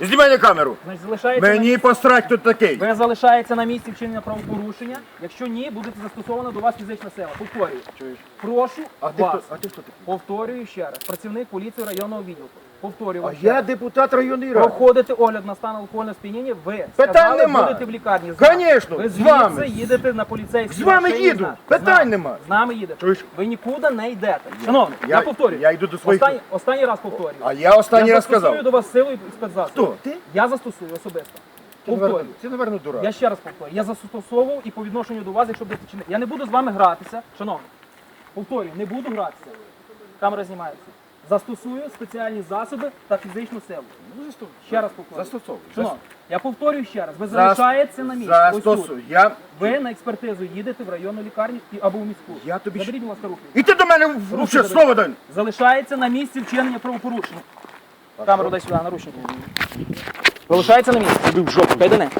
Знімай на камеру. Значить, залишається на Мені місці. посрать тут такий. Ви залишаєтеся на місці вчинення правопорушення. Якщо ні, буде застосована до вас фізична сила. Повторюю. Прошу А ти вас. хто? А ти хто такий? Повторюю ще раз. Працівник поліції районного відділку. Повторюю А ще я депутат районної ради. Проходите огляд на стан алкогольного сп'яніння, ви Питань сказали, нема. будете в лікарні. Конечно, ви з звідси вами. їдете на поліцейський. З вами машині, їду. знак. Питань З нами. нема. З нами їдете. Чуєш? Ви нікуди не йдете. Шановний, я, Я- повторюю. я йду до своїх- Останній, останній раз повторюю. А я останній я раз застосую до вас силу і спецзасоби. Хто? Ти? Я застосую особисто. Ти, Повторюю. наверно, ти, наверно, дурак. Я ще раз повторюю. Я застосовував і по відношенню до вас, якщо будете чинити. Я не буду з вами гратися, шановні. Повторюю, не буду гратися. Камера знімається. Застосую спеціальні засоби та фізичну силу. Ще раз повторюю. Застосовуй. Шановні, я повторюю ще раз. Ви залишаєтеся на місці. Ось тут. Застосуй. Я... Ви на експертизу їдете в районну лікарню і- або в міську. Я тобі щ- Заберіть, будь ласка, руки. І ти до мене в Руки заберіть. слово дай. Залишається на місці вчинення правопорушення. Камеру дай сюди, наручники. Залишається на місці. Тобі в жопу. Кайдане.